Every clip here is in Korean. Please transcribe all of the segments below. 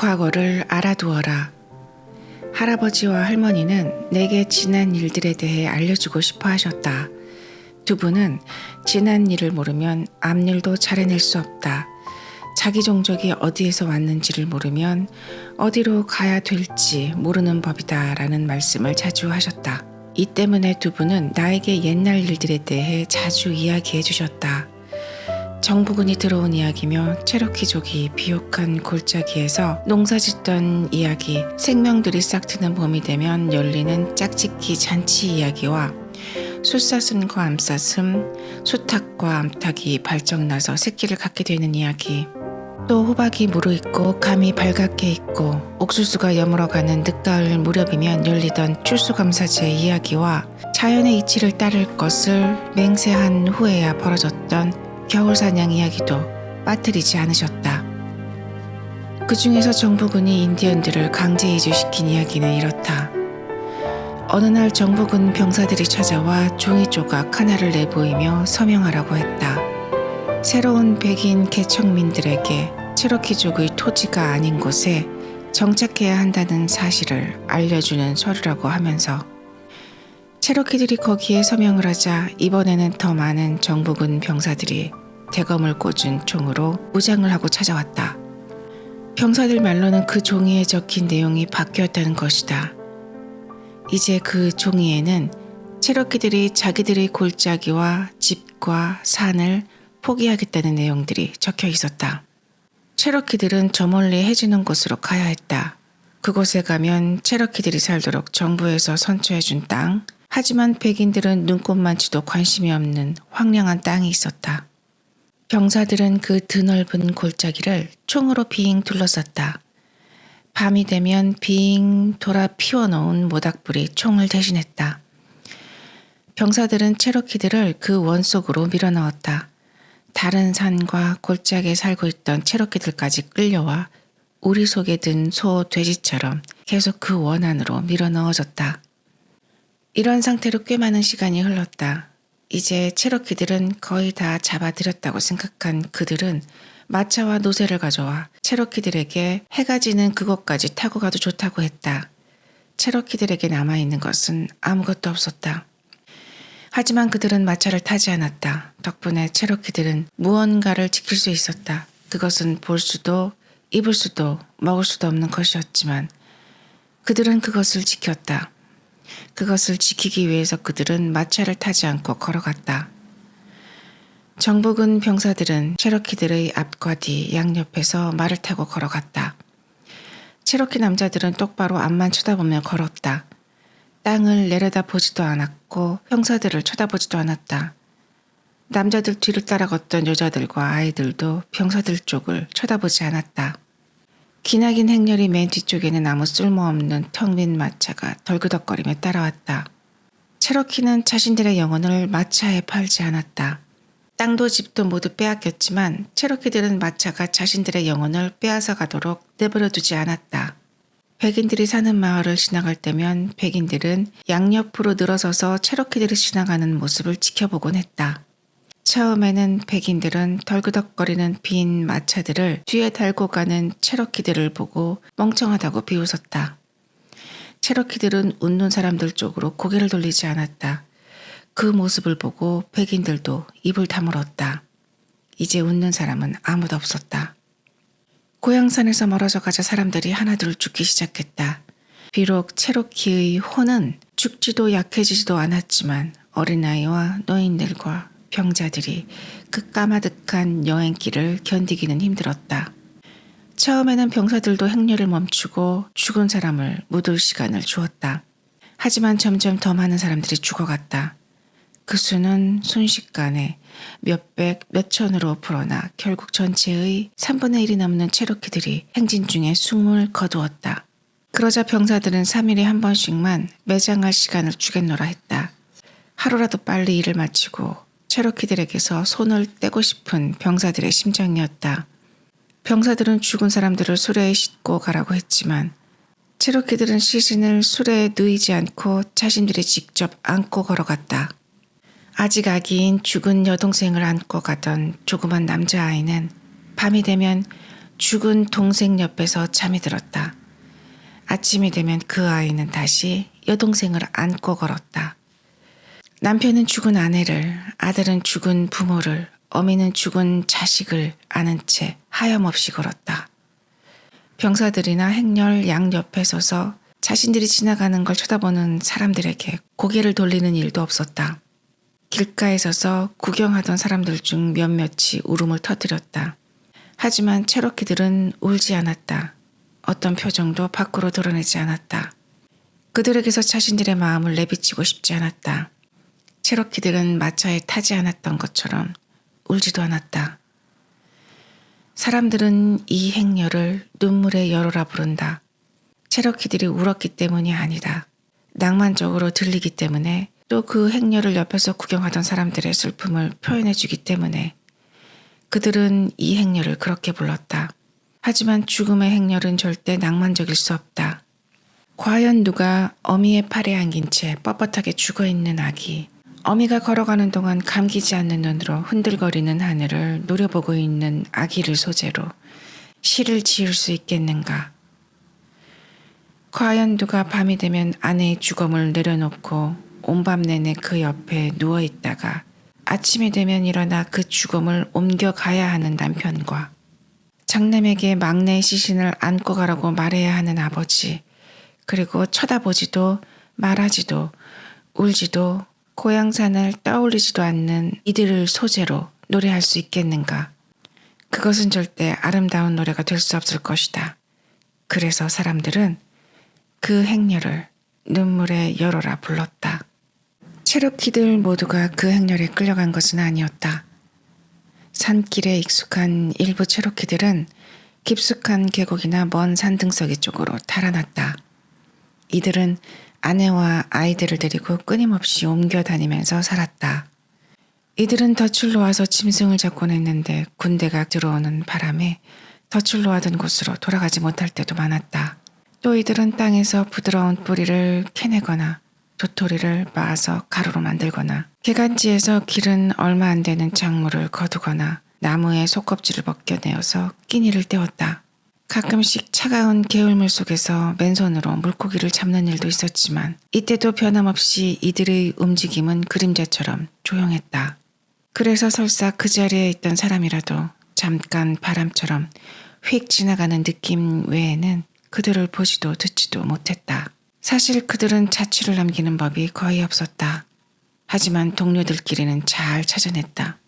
과거를 알아두어라. 할아버지와 할머니는 내게 지난 일들에 대해 알려주고 싶어 하셨다. 두 분은 지난 일을 모르면 앞일도 잘 해낼 수 없다. 자기 종족이 어디에서 왔는지를 모르면 어디로 가야 될지 모르는 법이다. 라는 말씀을 자주 하셨다. 이 때문에 두 분은 나에게 옛날 일들에 대해 자주 이야기해 주셨다. 정부군이 들어온 이야기며 체로키족이 비옥한 골짜기에서 농사짓던 이야기, 생명들이 싹 트는 봄이 되면 열리는 짝짓기 잔치 이야기와 숫사슴과 암사슴, 수탉과 암탉이 발정나서 새끼를 갖게 되는 이야기, 또 호박이 무르익고 감이 발갛게 익고 옥수수가 여물어가는 늦가을 무렵이면 열리던 출수감사제 이야기와 자연의 이치를 따를 것을 맹세한 후에야 벌어졌던 겨울 사냥 이야기도 빠뜨리지 않으셨다. 그 중에서 정부군이 인디언들을 강제 이주시킨 이야기는 이렇다. 어느 날 정부군 병사들이 찾아와 종이 조각 하나를 내보이며 서명하라고 했다. 새로운 백인 개척민들에게 체로키족의 토지가 아닌 곳에 정착해야 한다는 사실을 알려주는 서류라고 하면서 체로키들이 거기에 서명을 하자 이번에는 더 많은 정부군 병사들이 대검을 꽂은 총으로 무장을 하고 찾아왔다. 병사들 말로는 그 종이에 적힌 내용이 바뀌었다는 것이다. 이제 그 종이에는 체로키들이 자기들의 골짜기와 집과 산을 포기하겠다는 내용들이 적혀 있었다. 체로키들은 저 멀리 해지는 곳으로 가야 했다. 그곳에 가면 체로키들이 살도록 정부에서 선처해준 땅, 하지만 백인들은 눈꽃만치도 관심이 없는 황량한 땅이 있었다. 병사들은 그 드넓은 골짜기를 총으로 빙 둘러쌌다. 밤이 되면 빙 돌아 피워놓은 모닥불이 총을 대신했다. 병사들은 체로키들을 그 원 속으로 밀어넣었다. 다른 산과 골짜기에 살고 있던 체로키들까지 끌려와 우리 속에 든 소, 돼지처럼 계속 그 원 안으로 밀어넣어졌다. 이런 상태로 꽤 많은 시간이 흘렀다. 이제 체로키들은 거의 다 잡아들였다고 생각한 그들은 마차와 노새를 가져와 체로키들에게 해가 지는 그곳까지 타고 가도 좋다고 했다. 체로키들에게 남아있는 것은 아무것도 없었다. 하지만 그들은 마차를 타지 않았다. 덕분에 체로키들은 무언가를 지킬 수 있었다. 그것은 볼 수도 입을 수도 먹을 수도 없는 것이었지만 그들은 그것을 지켰다. 그것을 지키기 위해서 그들은 마차를 타지 않고 걸어갔다. 정복은 병사들은 체로키들의 앞과 뒤 양옆에서 말을 타고 걸어갔다. 체로키 남자들은 똑바로 앞만 쳐다보며 걸었다. 땅을 내려다 보지도 않았고 병사들을 쳐다보지도 않았다. 남자들 뒤를 따라 걷던 여자들과 아이들도 병사들 쪽을 쳐다보지 않았다. 기나긴 행렬이 맨 뒤쪽에는 아무 쓸모없는 텅빈 마차가 덜그덕거리며 따라왔다. 체로키는 자신들의 영혼을 마차에 팔지 않았다. 땅도 집도 모두 빼앗겼지만 체로키들은 마차가 자신들의 영혼을 빼앗아 가도록 내버려 두지 않았다. 백인들이 사는 마을을 지나갈 때면 백인들은 양옆으로 늘어서서 체로키들이 지나가는 모습을 지켜보곤 했다. 처음에는 백인들은 덜그덕거리는 빈 마차들을 뒤에 달고 가는 체로키들을 보고 멍청하다고 비웃었다. 체로키들은 웃는 사람들 쪽으로 고개를 돌리지 않았다. 그 모습을 보고 백인들도 입을 다물었다. 이제 웃는 사람은 아무도 없었다. 고향산에서 멀어져 가자 사람들이 하나둘 죽기 시작했다. 비록 체로키의 혼은 죽지도 약해지지도 않았지만 어린아이와 노인들과 병자들이 그 까마득한 여행길을 견디기는 힘들었다. 처음에는 병사들도 행렬을 멈추고 죽은 사람을 묻을 시간을 주었다. 하지만 점점 더 많은 사람들이 죽어갔다. 그 수는 순식간에 몇백, 몇천으로 불어나 결국 전체의 3분의 1이 넘는 체로키들이 행진 중에 숨을 거두었다. 그러자 병사들은 3일에 한 번씩만 매장할 시간을 주겠노라 했다. 하루라도 빨리 일을 마치고 체로키들에게서 손을 떼고 싶은 병사들의 심정이었다. 병사들은 죽은 사람들을 수레에 싣고 가라고 했지만 체로키들은 시신을 수레에 누이지 않고 자신들이 직접 안고 걸어갔다. 아직 아기인 죽은 여동생을 안고 가던 조그만 남자아이는 밤이 되면 죽은 동생 옆에서 잠이 들었다. 아침이 되면 그 아이는 다시 여동생을 안고 걸었다. 남편은 죽은 아내를, 아들은 죽은 부모를, 어미는 죽은 자식을 아는 채 하염없이 걸었다. 병사들이나 행렬 양 옆에 서서 자신들이 지나가는 걸 쳐다보는 사람들에게 고개를 돌리는 일도 없었다. 길가에 서서 구경하던 사람들 중 몇몇이 울음을 터뜨렸다. 하지만 체로키들은 울지 않았다. 어떤 표정도 밖으로 드러내지 않았다. 그들에게서 자신들의 마음을 내비치고 싶지 않았다. 체로키들은 마차에 타지 않았던 것처럼 울지도 않았다. 사람들은 이 행렬을 눈물의 여로라 부른다. 체로키들이 울었기 때문이 아니다. 낭만적으로 들리기 때문에 또 그 행렬을 옆에서 구경하던 사람들의 슬픔을 표현해 주기 때문에 그들은 이 행렬을 그렇게 불렀다. 하지만 죽음의 행렬은 절대 낭만적일 수 없다. 과연 누가 어미의 팔에 안긴 채 뻣뻣하게 죽어 있는 아기, 어미가 걸어가는 동안 감기지 않는 눈으로 흔들거리는 하늘을 노려보고 있는 아기를 소재로 시를 지을 수 있겠는가? 과연 누가 밤이 되면 아내의 주검을 내려놓고 온밤 내내 그 옆에 누워 있다가 아침이 되면 일어나 그 주검을 옮겨가야 하는 남편과 장남에게 막내의 시신을 안고 가라고 말해야 하는 아버지, 그리고 쳐다보지도 말하지도 울지도 고향산을 떠올리지도 않는 이들을 소재로 노래할 수 있겠는가? 그것은 절대 아름다운 노래가 될 수 없을 것이다. 그래서 사람들은 그 행렬을 눈물의 여로라 불렀다. 체로키들 모두가 그 행렬에 끌려간 것은 아니었다. 산길에 익숙한 일부 체로키들은 깊숙한 계곡이나 먼 산등석이 쪽으로 달아났다. 이들은 아내와 아이들을 데리고 끊임없이 옮겨 다니면서 살았다. 이들은 덫을로 와서 짐승을 잡곤 했는데 군대가 들어오는 바람에 덫을로 하던 곳으로 돌아가지 못할 때도 많았다. 또 이들은 땅에서 부드러운 뿌리를 캐내거나 도토리를 빻아서 가루로 만들거나 개간지에서 기른 얼마 안 되는 작물을 거두거나 나무의 속껍질을 벗겨내어서 끼니를 때웠다. 가끔씩 차가운 개울물 속에서 맨손으로 물고기를 잡는 일도 있었지만 이때도 변함없이 이들의 움직임은 그림자처럼 조용했다. 그래서 설사 그 자리에 있던 사람이라도 잠깐 바람처럼 휙 지나가는 느낌 외에는 그들을 보지도 듣지도 못했다. 사실 그들은 자취를 남기는 법이 거의 없었다. 하지만 동료들끼리는 잘 찾아냈다.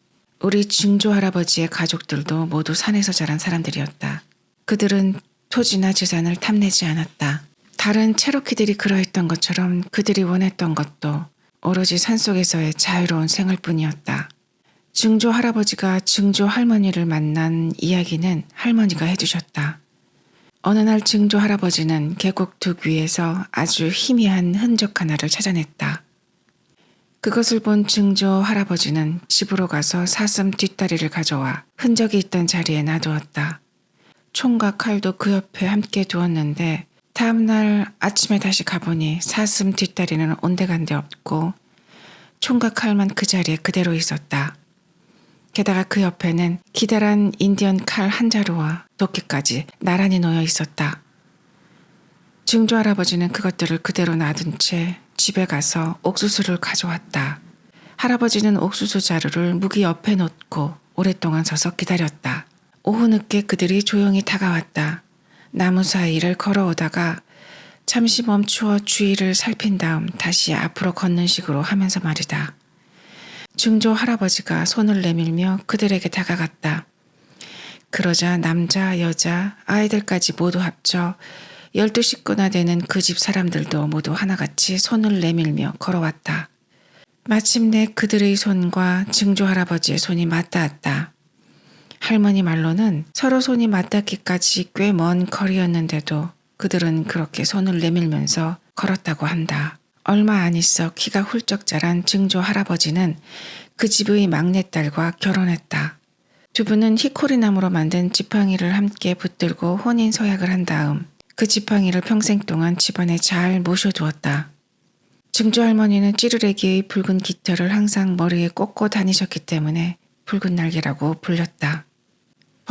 우리 증조 할아버지의 가족들도 모두 산에서 자란 사람들이었다. 그들은 토지나 재산을 탐내지 않았다. 다른 체로키들이 그러했던 것처럼 그들이 원했던 것도 오로지 산속에서의 자유로운 생활 뿐이었다. 증조 할아버지가 증조 할머니를 만난 이야기는 할머니가 해주셨다. 어느 날 증조 할아버지는 계곡 둑 위에서 아주 희미한 흔적 하나를 찾아냈다. 그것을 본 증조 할아버지는 집으로 가서 사슴 뒷다리를 가져와 흔적이 있던 자리에 놔두었다. 총과 칼도 그 옆에 함께 두었는데 다음날 아침에 다시 가보니 사슴 뒷다리는 온데간데 없고 총과 칼만 그 자리에 그대로 있었다. 게다가 그 옆에는 기다란 인디언 칼 한 자루와 도끼까지 나란히 놓여 있었다. 증조 할아버지는 그것들을 그대로 놔둔 채 집에 가서 옥수수를 가져왔다. 할아버지는 옥수수 자루를 무기 옆에 놓고 오랫동안 서서 기다렸다. 오후 늦게 그들이 조용히 다가왔다. 나무 사이를 걸어오다가 잠시 멈추어 주위를 살핀 다음 다시 앞으로 걷는 식으로 하면서 말이다. 증조 할아버지가 손을 내밀며 그들에게 다가갔다. 그러자 남자, 여자, 아이들까지 모두 합쳐 열두 식구나 되는 그 집 사람들도 모두 하나같이 손을 내밀며 걸어왔다. 마침내 그들의 손과 증조 할아버지의 손이 맞닿았다. 할머니 말로는 서로 손이 맞닿기까지 꽤 먼 거리였는데도 그들은 그렇게 손을 내밀면서 걸었다고 한다. 얼마 안 있어 키가 훌쩍 자란 증조 할아버지는 그 집의 막내딸과 결혼했다. 두 분은 히코리나무로 만든 지팡이를 함께 붙들고 혼인 서약을 한 다음 그 지팡이를 평생 동안 집안에 잘 모셔두었다. 증조 할머니는 찌르레기의 붉은 깃털을 항상 머리에 꽂고 다니셨기 때문에 붉은 날개라고 불렸다.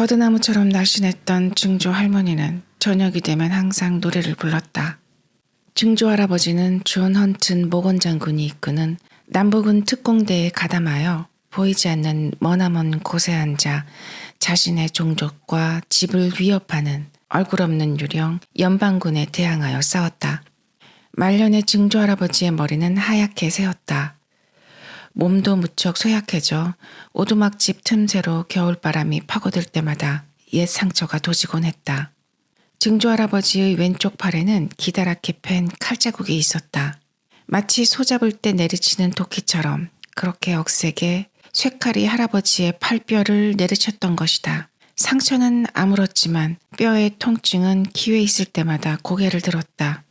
버드나무처럼 날씬했던 증조 할머니는 저녁이 되면 항상 노래를 불렀다. 증조 할아버지는 존 헌튼 모건 장군이 이끄는 남북은 특공대에 가담하여 보이지 않는 머나먼 곳에 앉아 자신의 종족과 집을 위협하는 얼굴 없는 유령 연방군에 대항하여 싸웠다. 말년의 증조 할아버지의 머리는 하얗게 새었다. 몸도 무척 쇠약해져 오두막집 틈새로 겨울바람이 파고들 때마다 옛 상처가 도지곤 했다. 증조 할아버지의 왼쪽 팔에는 기다랗게 팬 칼자국이 있었다. 마치 소 잡을 때 내리치는 도끼처럼 그렇게 억세게 쇠칼이 할아버지의 팔뼈를 내리쳤던 것이다. 상처는 아물었지만 뼈의 통증은 기회 있을 때마다 고개를 들었다.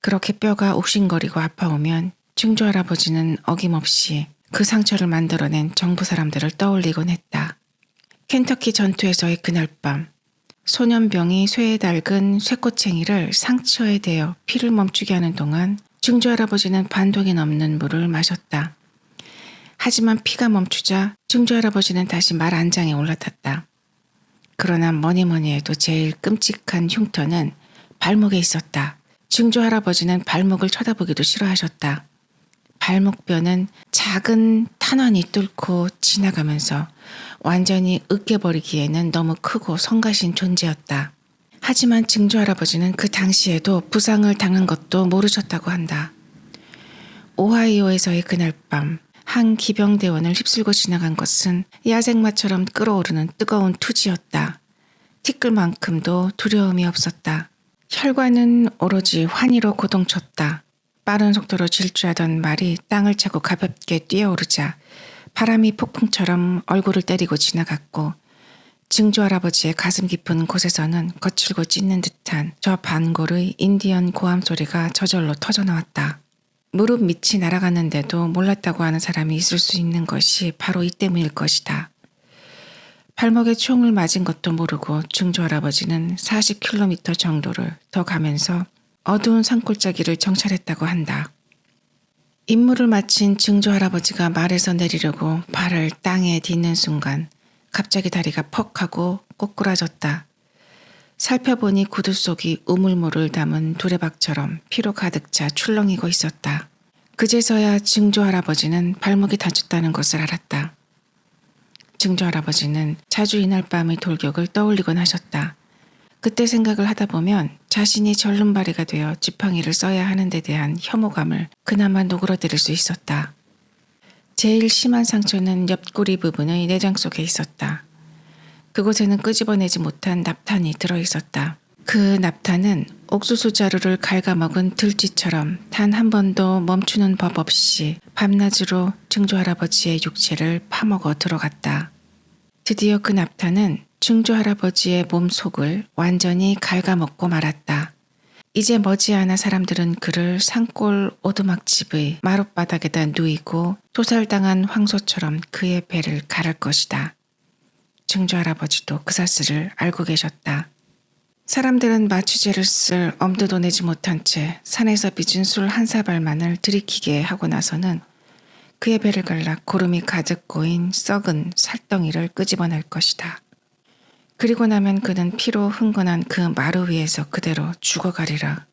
그렇게 뼈가 욱신거리고 아파오면 증조 할아버지는 어김없이 그 상처를 만들어낸 정부 사람들을 떠올리곤 했다. 켄터키 전투에서의 그날 밤 소년병이 쇠에 달근 쇠꼬챙이를 상처에 대어 피를 멈추게 하는 동안 증조 할아버지는 반동이 넘는 물을 마셨다. 하지만 피가 멈추자 증조 할아버지는 다시 말 안장에 올라탔다. 그러나 뭐니 뭐니 해도 제일 끔찍한 흉터는 발목에 있었다. 증조 할아버지는 발목을 쳐다보기도 싫어하셨다. 발목뼈는 작은 탄환이 뚫고 지나가면서 완전히 으깨버리기에는 너무 크고 성가신 존재였다. 하지만 증조 할아버지는 그 당시에도 부상을 당한 것도 모르셨다고 한다. 오하이오에서의 그날 밤, 한 기병대원을 휩쓸고 지나간 것은 야생마처럼 끓어오르는 뜨거운 투지였다. 티끌만큼도 두려움이 없었다. 혈관은 오로지 환희로 고동쳤다. 빠른 속도로 질주하던 말이 땅을 차고 가볍게 뛰어오르자 바람이 폭풍처럼 얼굴을 때리고 지나갔고 증조 할아버지의 가슴 깊은 곳에서는 거칠고 찢는 듯한 저 반골의 인디언 고함 소리가 저절로 터져나왔다. 무릎 밑이 날아갔는데도 몰랐다고 하는 사람이 있을 수 있는 것이 바로 이 때문일 것이다. 발목에 총을 맞은 것도 모르고 증조 할아버지는 40km 정도를 더 가면서 어두운 산골짜기를 정찰했다고 한다. 임무를 마친 증조 할아버지가 말에서 내리려고 발을 땅에 딛는 순간 갑자기 다리가 퍽 하고 꼬꾸라졌다. 살펴보니 구두 속이 우물물을 담은 두레박처럼 피로 가득 차 출렁이고 있었다. 그제서야 증조 할아버지는 발목이 다쳤다는 것을 알았다. 증조 할아버지는 자주 이날 밤의 돌격을 떠올리곤 하셨다. 그때 생각을 하다 보면 자신이 절름발이가 되어 지팡이를 써야 하는 데 대한 혐오감을 그나마 누그러뜨릴 수 있었다. 제일 심한 상처는 옆구리 부분의 내장 속에 있었다. 그곳에는 끄집어내지 못한 납탄이 들어 있었다. 그 납탄은 옥수수 자루를 갉아먹은 들쥐처럼 단 한 번도 멈추는 법 없이 밤낮으로 증조 할아버지의 육체를 파먹어 들어갔다. 드디어 그 납탄은 증조 할아버지의 몸속을 완전히 갉아먹고 말았다. 이제 머지않아 사람들은 그를 산골 오두막집의 마룻바닥에다 누이고 도살당한 황소처럼 그의 배를 가를 것이다. 증조 할아버지도 그 사실을 알고 계셨다. 사람들은 마취제를 쓸 엄두도 내지 못한 채 산에서 빚은 술 한 사발만을 들이키게 하고 나서는 그의 배를 갈라 고름이 가득 고인 썩은 살덩이를 끄집어낼 것이다. 그리고 나면 그는 피로 흥건한 그 마루 위에서 그대로 죽어가리라.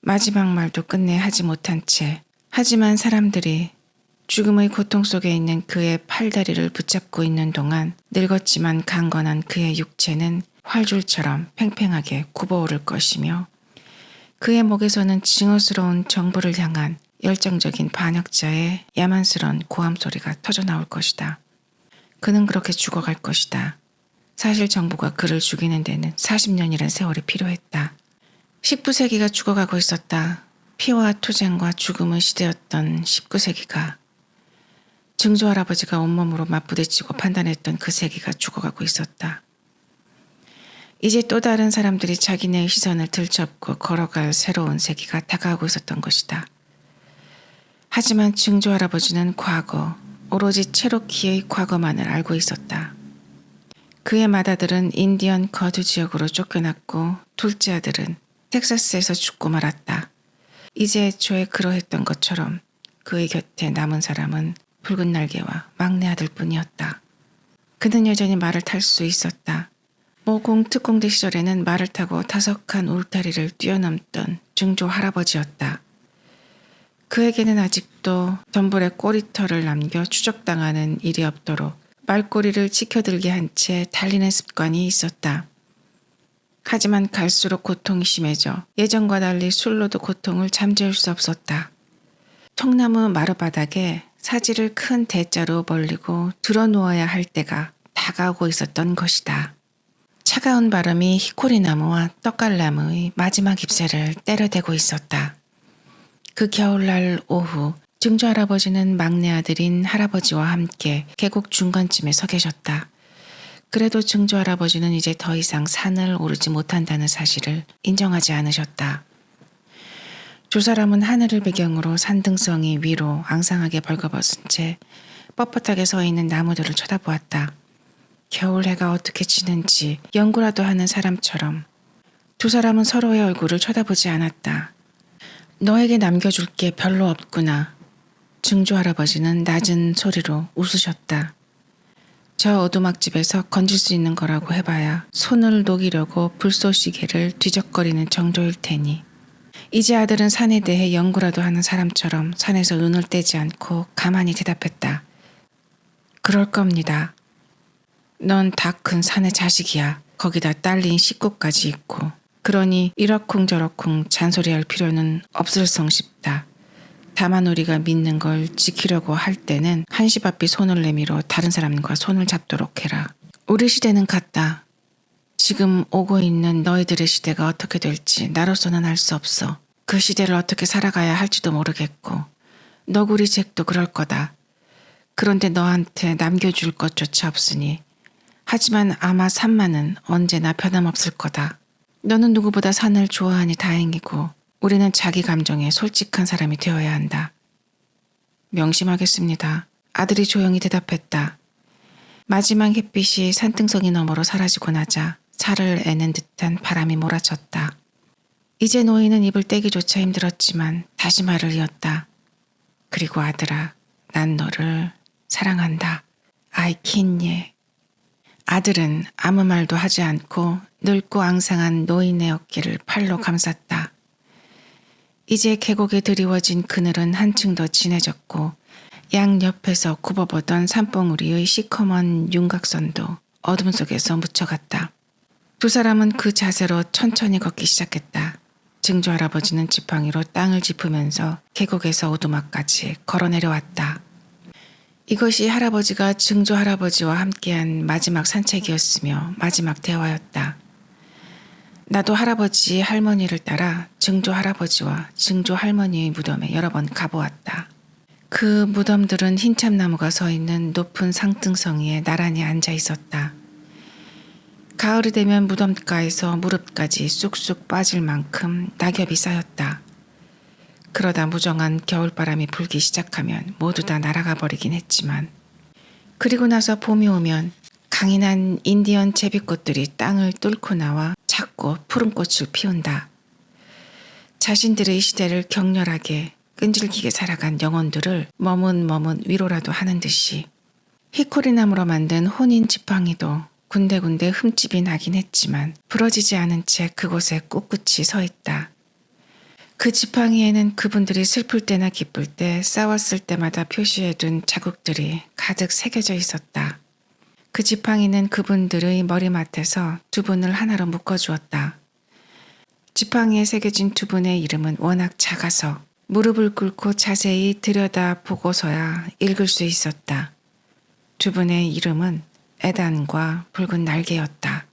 마지막 말도 끝내 하지 못한 채 하지만 사람들이 죽음의 고통 속에 있는 그의 팔다리를 붙잡고 있는 동안 늙었지만 강건한 그의 육체는 활줄처럼 팽팽하게 굽어오를 것이며 그의 목에서는 징어스러운 정부를 향한 열정적인 반역자의 야만스러운 고함 소리가 터져 나올 것이다. 그는 그렇게 죽어갈 것이다. 사실 정부가 그를 죽이는 데는 40년이란 세월이 필요했다. 19세기가 죽어가고 있었다. 피와 투쟁과 죽음의 시대였던 19세기가 증조 할아버지가 온몸으로 맞부딪히고 판단했던 그 세기가 죽어가고 있었다. 이제 또 다른 사람들이 자기네의 시선을 들접고 걸어갈 새로운 세기가 다가오고 있었던 것이다. 하지만 증조 할아버지는 과거, 오로지 체로키의 과거만을 알고 있었다. 그의 맏아들은 인디언 거주 지역으로 쫓겨났고 둘째 아들은 텍사스에서 죽고 말았다. 이제 애초에 그러했던 것처럼 그의 곁에 남은 사람은 붉은 날개와 막내 아들뿐이었다. 그는 여전히 말을 탈 수 있었다. 모공 특공대 시절에는 말을 타고 칸 울타리를 뛰어넘던 증조 할아버지였다. 그에게는 아직도 덤불에 꼬리털을 남겨 추적당하는 일이 없도록 말꼬리를 치켜들게 한 채 달리는 습관이 있었다. 하지만 갈수록 고통이 심해져 예전과 달리 술로도 고통을 잠재울 수 없었다. 통나무 마루바닥에 사지를 큰 대자로 벌리고 드러누워야 할 때가 다가오고 있었던 것이다. 차가운 바람이 히코리나무와 떡갈나무의 마지막 잎새를 때려대고 있었다. 그 겨울날 오후 증조 할아버지는 막내 아들인 할아버지와 함께 계곡 중간쯤에 서 계셨다. 그래도 증조 할아버지는 이제 더 이상 산을 오르지 못한다는 사실을 인정하지 않으셨다. 두 사람은 하늘을 배경으로 산등성이 위로 앙상하게 벌거벗은 채 뻣뻣하게 서 있는 나무들을 쳐다보았다. 겨울 해가 어떻게 지는지 연구라도 하는 사람처럼 두 사람은 서로의 얼굴을 쳐다보지 않았다. 너에게 남겨줄 게 별로 없구나. 증조 할아버지는 낮은 소리로 웃으셨다. 저 오두막집에서 건질 수 있는 거라고 해봐야 손을 녹이려고 불쏘시개를 뒤적거리는 정도일 테니. 이제 아들은 산에 대해 연구라도 하는 사람처럼 산에서 눈을 떼지 않고 가만히 대답했다. 그럴 겁니다. 넌 다 큰 산의 자식이야. 거기다 딸린 식구까지 있고. 그러니 이러쿵저러쿵 잔소리할 필요는 없을 성 싶다. 다만 우리가 믿는 걸 지키려고 할 때는 한시 앞이 손을 내밀어 다른 사람과 손을 잡도록 해라. 우리 시대는 같다. 지금 오고 있는 너희들의 시대가 어떻게 될지 나로서는 알 수 없어. 그 시대를 어떻게 살아가야 할지도 모르겠고 너구리 잭도 그럴 거다. 그런데 너한테 남겨줄 것조차 없으니 하지만 아마 산만은 언제나 변함없을 거다. 너는 누구보다 산을 좋아하니 다행이고 우리는 자기 감정에 솔직한 사람이 되어야 한다. 명심하겠습니다. 아들이 조용히 대답했다. 마지막 햇빛이 산등성이 너머로 사라지고 나자 살을 애는 듯한 바람이 몰아쳤다. 이제 노인은 입을 떼기조차 힘들었지만 다시 말을 이었다. 그리고 아들아, 난 너를 사랑한다. 아이 킨예. 아들은 아무 말도 하지 않고 늙고 앙상한 노인의 어깨를 팔로 감쌌다. 이제 계곡에 드리워진 그늘은 한층 더 진해졌고 양 옆에서 굽어보던 산봉우리의 시커먼 윤곽선도 어둠 속에서 묻혀갔다. 두 사람은 그 자세로 천천히 걷기 시작했다. 증조 할아버지는 지팡이로 땅을 짚으면서 계곡에서 오두막까지 걸어 내려왔다. 이것이 할아버지가 증조 할아버지와 함께한 마지막 산책이었으며 마지막 대화였다. 나도 할아버지 할머니를 따라 증조 할아버지와 증조 할머니의 무덤에 여러 번 가보았다. 그 무덤들은 흰 참나무가 서 있는 높은 상등성 위에 나란히 앉아 있었다. 가을이 되면 무덤가에서 무릎까지 쑥쑥 빠질 만큼 낙엽이 쌓였다. 그러다 무정한 겨울바람이 불기 시작하면 모두 다 날아가 버리긴 했지만 그리고 나서 봄이 오면 강인한 인디언 제비꽃들이 땅을 뚫고 나와 작고 푸른 꽃을 피운다. 자신들의 시대를 격렬하게 끈질기게 살아간 영혼들을 머문머문 위로라도 하는 듯이 히코리나무로 만든 혼인 지팡이도 군데군데 흠집이 나긴 했지만 부러지지 않은 채 그곳에 꿋꿋이 서 있다. 그 지팡이에는 그분들이 슬플 때나 기쁠 때 싸웠을 때마다 표시해둔 자국들이 가득 새겨져 있었다. 그 지팡이는 그분들의 머리맡에서 두 분을 하나로 묶어주었다. 지팡이에 새겨진 두 분의 이름은 워낙 작아서 무릎을 꿇고 자세히 들여다 보고서야 읽을 수 있었다. 두 분의 이름은 에단과 붉은 날개였다.